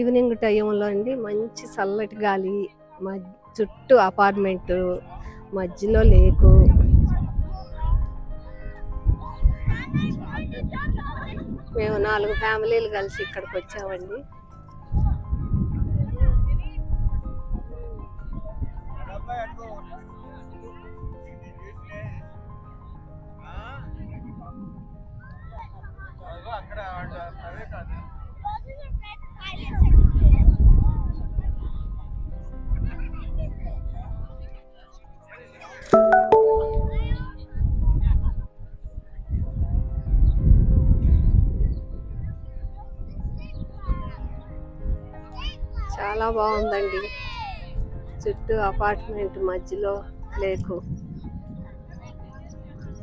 Evening టైంలో అండి మంచి చల్లటి గాలి మ చుట్టూ అపార్ట్మెంట్ మధ్యలో లేకు. మేము నాలుగు ఫ్యామిలీలు కలిసి ఇక్కడికి వచ్చామండి. చాలా బాగుందండి. చుట్టూ అపార్ట్మెంట్ మధ్యలో లేకు.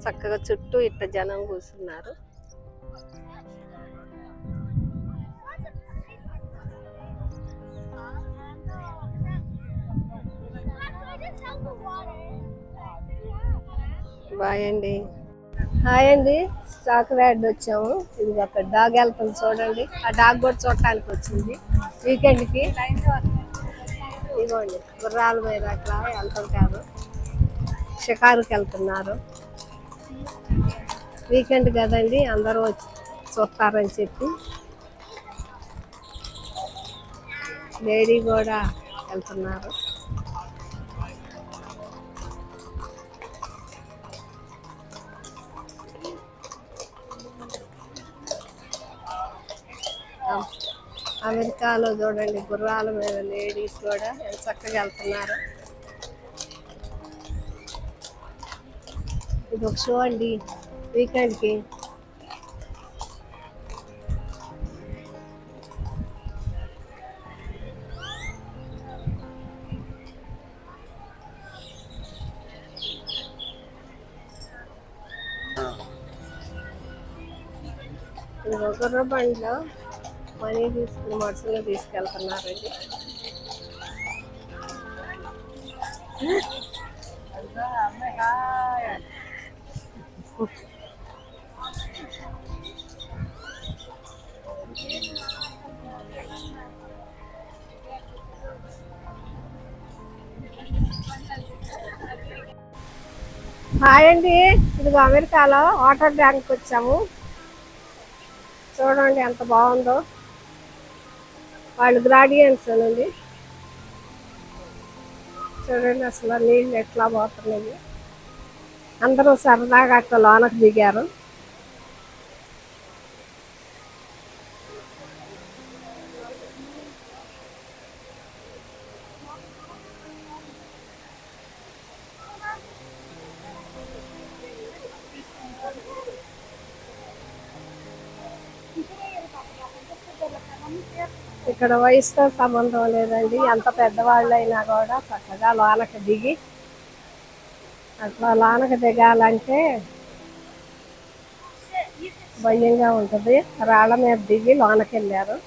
చక్కగా చుట్టూ ఇట్ట జనం కూర్చున్నారు. బాయ్ అండి. హాయ్ అండి. స్టాక్ యాడ్ వచ్చాము. ఇది అక్కడ డాగ్ వెళ్తుంది చూడండి. ఆ డాగ్ కూడా చూడటానికి వచ్చింది. వీకెండ్కి ఇదిగోండి. గుర్రాలు మీద అట్లా వెళ్తుంటారు షికారుకి వెళ్తున్నారు. వీకెండ్ కదండి. అందరూ వచ్చి చూస్తారని చెప్పి. లేడీ కూడా వెళ్తున్నారు. అమెరికాలో చూడండి గుర్రాల మీద లేడీస్ కూడా ఎంత చక్కగా వెళ్తున్నారు. ఇది ఒక షో అండి వీకెండ్కి. ఇది ఒక గుర్ర బండిలో మనీ తీసుకుని మనుషులు తీసుకెళ్తున్నారండి. హాయ్ అండి. ఇదిగో అమెరికాలో వాటర్ ట్యాంక్ వచ్చాము. చూడండి ఎంత బాగుందో. వాళ్ళు గ్రాడియన్స్ అండి చూడండి అసలు నీళ్ళు ఎట్లా పోతున్నాయి. అందరూ సరదాగా అట్లా లోనకు దిగారు. ఇక్కడ వయసుతో సంబంధం లేదండి. ఎంత పెద్దవాళ్ళైనా కూడా చక్కగా లోనకి దిగి అట్లా లోనక దిగాలంటే భయంగా ఉంటుంది. రాళ్ళ మీద దిగి లోనకెళ్ళారు.